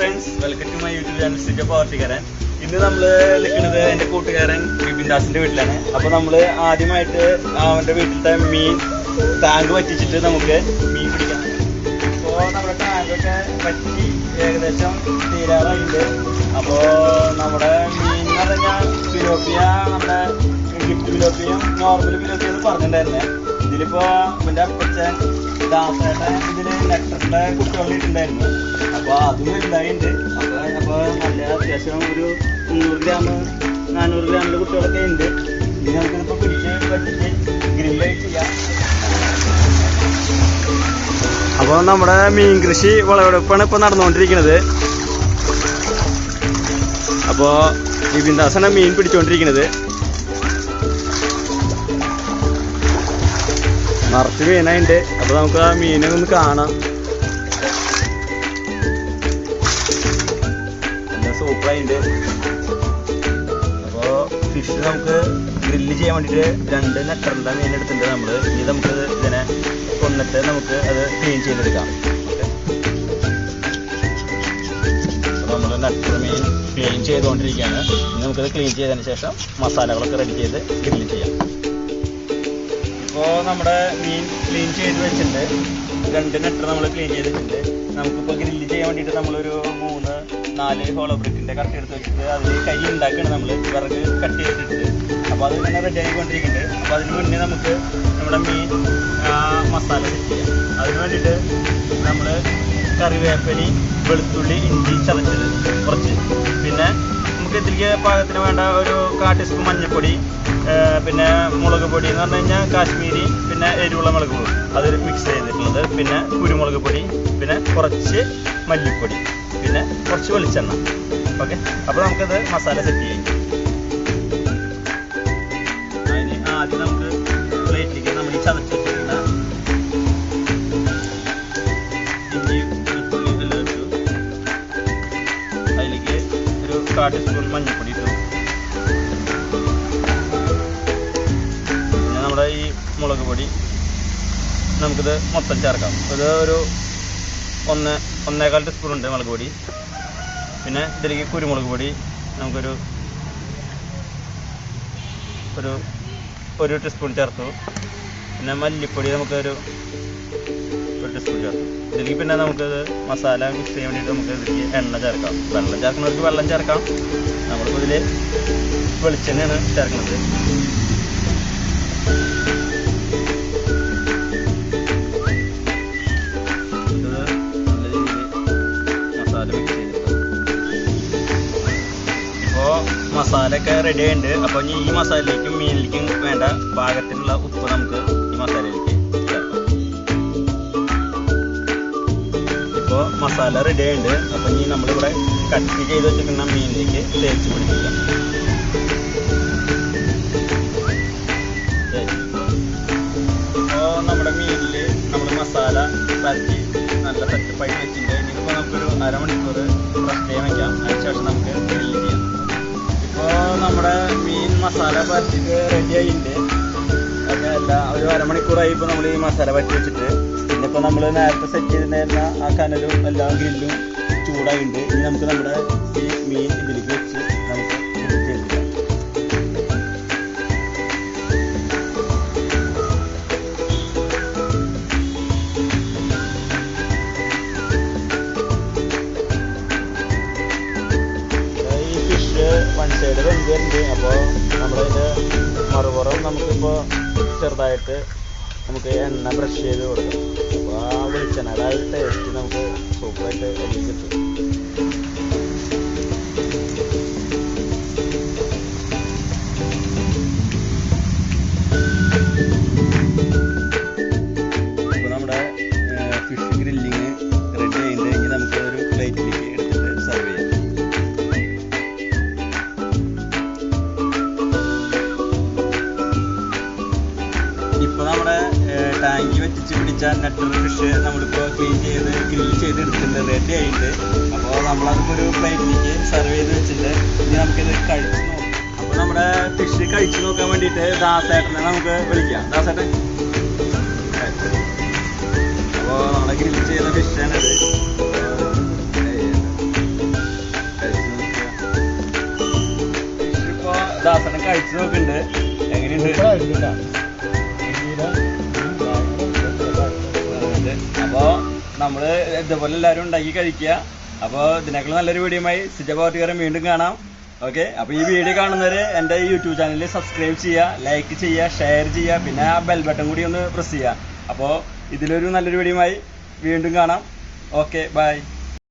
Friends welcome to my YouTube channel Sija പാർട്ടിക്കാരൻ ഇന്ന് നമ്മൾ നിൽക്കുന്നത് എന്റെ കൂട്ടുകാരൻ ബിബിൻ ദാസിന്റെ വീട്ടിലാണ്. അപ്പോൾ നമ്മൾ ആദ്യമായിട്ട് അവന്റെ വീട്ടിലത്തെ മീൻ ടാങ്ക് വറ്റിച്ചിട്ട് നമുക്ക് മീൻ പിടിക്കാം. അപ്പോൾ നമ്മുടെ ടാങ്കൊക്കെ വറ്റി ഏകദേശം തീരാറായിട്ടുണ്ട്. അപ്പോൾ നമ്മുടെ മീൻ എന്ന് പറഞ്ഞാൽ ഫിലോപ്പിയ നമ്മുടെ ഗിഫ്റ്റ് ഫിലോപ്പിയും നോർമൽ എന്ന് പറഞ്ഞിട്ടുണ്ടായിരുന്നേ. ഇതിലിപ്പോ ഇവന്റെ അപ്പച്ചൻ ദാസേട്ടൻ ഇതിൽ നെക്ടറിന്റെ കുട്ടികളിട്ടുണ്ടായിരുന്നു അപ്പൊ അതും ഉണ്ടായിട്ടുണ്ട് അപ്പൊ അപ്പൊ നല്ല അത്യാവശ്യം ഒരു മുന്നൂറ് ഗ്രാം നാനൂറ് ഗ്രാമിന്റെ കുട്ടികളൊക്കെ ഉണ്ട് ഇനി നമുക്കിതിപ്പോൾ പിടിച്ച് പറ്റിച്ച് ഗ്രില്ലായി ചെയ്യാം. അപ്പോൾ നമ്മുടെ മീൻ കൃഷി വിളവെടുപ്പാണ് ഇപ്പോൾ നടന്നുകൊണ്ടിരിക്കുന്നത്. അപ്പോൾ വിപിൻ ദാസാണ് മീൻ പിടിച്ചുകൊണ്ടിരിക്കുന്നത് നിറച്ച് മീനായിട്ടുണ്ട് അപ്പോൾ നമുക്ക് ആ മീനെ ഒന്ന് കാണാം. നല്ല അപ്പോൾ ഫിഷ് നമുക്ക് ഗ്രില്ല് ചെയ്യാൻ വേണ്ടിയിട്ട് രണ്ട് നെട്ടറിന്റെ മീൻ എടുത്തിട്ടുണ്ട് നമ്മൾ ഇനി നമുക്ക് ഇതിനെ കൊന്നിട്ട് നമുക്ക് അത് ക്ലീൻ ചെയ്തെടുക്കാം. നമ്മൾ നട്ടർ മീൻ ക്ലീൻ ചെയ്തുകൊണ്ടിരിക്കുകയാണ് നമുക്കത് ക്ലീൻ ചെയ്തതിന് ശേഷം മസാലകളൊക്കെ റെഡി ചെയ്ത് ഗ്രില്ല് ചെയ്യാം. ഇപ്പോൾ നമ്മുടെ മീൻ ക്ലീൻ ചെയ്ത് വെച്ചിട്ടുണ്ട്. രണ്ട് നെറ്റർ നമ്മൾ ക്ലീൻ ചെയ്ത് വെച്ചിട്ടുണ്ട്? നമുക്കിപ്പോൾ ഗ്രില്ല് ചെയ്യാൻ വേണ്ടിയിട്ട് നമ്മളൊരു മൂന്ന് നാല് ഹോളോ ബ്രിക്കിന്റെ കട്ട് എടുത്ത് വെച്ചിട്ട് അതിൽ കൈ ഉണ്ടാക്കുകയാണ് നമ്മൾ വിറക് കട്ട് ചെയ്തിട്ടുണ്ട് അപ്പോൾ അത് ഇങ്ങനെ റെഡി ആയിക്കൊണ്ടിരിക്കുന്നുണ്ട്. അപ്പോൾ അതിന് മുന്നേ നമുക്ക് നമ്മുടെ മീൻ മസാല സെറ്റ് ചെയ്യാം. അതിന് വേണ്ടിയിട്ട് നമ്മൾ കറിവേപ്പലി വെളുത്തുള്ളി ഇഞ്ചി ചതച്ചത് കുറച്ച് നമുക്ക് പാകത്തിന് വേണ്ട ഒരു കാ ടീസ്പൂൺ മഞ്ഞൾപ്പൊടി പിന്നെ മുളക് പൊടി എന്ന് പറഞ്ഞു കഴിഞ്ഞാൽ കാശ്മീരി പിന്നെ എരിവുള്ള മുളക് പൊടി. അതൊരു മിക്സ് ചെയ്തിട്ടുള്ളത്. പിന്നെ കുരുമുളക് പൊടി പിന്നെ കുറച്ച് മല്ലിപ്പൊടി പിന്നെ കുറച്ച് വെളിച്ചെണ്ണ. ഓക്കെ അപ്പോൾ നമുക്കത് മസാല സെറ്റ് ചെയ്യാം. അതിന് ആദ്യം നമ്മൾ ഇഞ്ചി വെളുത്തുള്ളി അതിലേക്ക് ഒരു കാ ഇട്ടു പിന്നെ നമ്മുടെ ഈ മുളക് പൊടി നമുക്കിത് മൊത്തം ചേർക്കാം. ഇത് ഒരു ഒന്ന് ഒന്നേകാൽ ടീസ്പൂൺ ഉണ്ട് മുളക് പൊടി. പിന്നെ ഇതിലേക്ക് കുരുമുളക് പൊടി നമുക്കൊരു ഒരു ഒരു ടീസ്പൂൺ ചേർത്തു. പിന്നെ മല്ലിപ്പൊടി നമുക്കൊരു ചേർത്തു ഇതിലേക്ക് പിന്നെ നമുക്കത് മസാല മിക്സ് ചെയ്യാൻ വേണ്ടിയിട്ട് നമുക്ക് ഇതിലേക്ക് എണ്ണ ചേർക്കാം. വെള്ളം ചേർക്കുന്നവർക്ക് വെള്ളം ചേർക്കാം. നമ്മളിപ്പോൾ ഇതിൽ വെളിച്ചെണ്ണയാണ് ചേർക്കുന്നത്. മസാലയൊക്കെ റെഡി ആയിട്ടുണ്ട്. അപ്പോൾ ഈ മസാലയിലേക്കും മീനിലേക്കും വേണ്ട പാകത്തിനുള്ള ഉപ്പ് നമുക്ക് ഈ മസാലയിലേക്ക് മസാല റെഡി ആയിട്ടുണ്ട്. അപ്പോൾ ഇനി നമ്മളിവിടെ കട്ട് ചെയ്ത് വെച്ചിരിക്കുന്ന മീനിലേക്ക് തേച്ച് പിടിപ്പിക്കാം ഇപ്പോൾ നമ്മുടെ മീനിൽ നമ്മൾ മസാല പരത്തി നല്ല സെറ്റപ്പായി വെച്ചിട്ടുണ്ട്. ഇനിയിപ്പോൾ നമുക്കൊരു അരമണിക്കൂർ റെസ്റ്റ് ചെയ്യാൻ വയ്ക്കാം അതിനുശേഷം നമുക്ക് ഗ്രില്ല് ചെയ്യാം. ഇപ്പോൾ നമ്മുടെ മീൻ മസാല പരത്തിയിട്ട് റെഡി ആയിട്ടുണ്ട്. അതല്ല ഒരു അരമണിക്കൂറായി ഇപ്പോൾ നമ്മൾ ഈ മസാല പറ്റി വെച്ചിട്ട് പിന്നെ ഇപ്പോൾ നമ്മൾ നേരത്തെ സെറ്റ് ചെയ്തിട്ടുണ്ടായിരുന്ന ആ കനലും എല്ലാം ഗ്രില്ലും ചൂടായിട്ടുണ്ട് ഇനി നമുക്ക് നമ്മുടെ ഈ മീൻ ഇതിലേക്ക് വെച്ച് നമുക്ക് ചെയ്തെടുക്കാം ഈ വൺ മറുപുറം നമുക്കിപ്പോൾ ചെറുതായിട്ട് നമുക്ക് എണ്ണ ബ്രഷ് ചെയ്ത് കൊടുക്കാം. അപ്പോൾ ആ വെളിച്ചെണ്ണയുടെ ആ ഒരു ടേസ്റ്റ് നമുക്ക് സൂപ്പറായിട്ട് അതിൽ കിട്ടും. അപ്പോൾ നമ്മുടെ ഫിഷ് ഗ്രില്ലിങ് ടാങ്കി വെച്ചിച്ച് പിടിച്ച നെറ്റർ ഫിഷ് നമ്മളിപ്പോൾ ക്ലീൻ ചെയ്ത് ഗ്രിൽ ചെയ്ത് എടുത്തിട്ടുണ്ട് റെഡി ആയിട്ടുണ്ട്. അപ്പോൾ നമ്മളതിപ്പോൾ ഒരു പ്ലേറ്റിലേക്ക് സെർവ് ചെയ്ത് വെച്ചിട്ടുണ്ട്. ഇനി നമുക്കിത് കഴിച്ചു നോക്കാം. അപ്പോൾ നമ്മുടെ ഫിഷ് കഴിച്ചു നോക്കാൻ വേണ്ടിയിട്ട് ദാസേട്ടനെ നമുക്ക് വിളിക്കാം. ദാസേട്ടൻ. അപ്പോൾ നമ്മുടെ ഗ്രിൽ ചെയ്ത ഫിഷാണിത് ദാസനെ കഴിച്ചു നോക്കുന്നുണ്ട്. എങ്ങനെയുണ്ട്? നമ്മൾ ഇതുപോലെ എല്ലാവരും ഉണ്ടാക്കി കഴിക്കുക. അപ്പോൾ ഇതിനേക്കാൾ നല്ലൊരു വീഡിയോയുമായി സിജ പാർട്ടിക്കാരൻ വീണ്ടും കാണാം. ഓക്കെ അപ്പോൾ ഈ വീഡിയോ കാണുന്നവര് എന്റെ യൂട്യൂബ് ചാനൽ സബ്സ്ക്രൈബ് ചെയ്യുക ലൈക്ക് ചെയ്യുക ഷെയർ ചെയ്യുക പിന്നെ ആ ബെൽ ബട്ടൺ കൂടി ഒന്ന് പ്രസ് ചെയ്യുക. അപ്പോൾ ഇതിലൊരു നല്ലൊരു വീഡിയോയുമായി വീണ്ടും കാണാം. Okay bye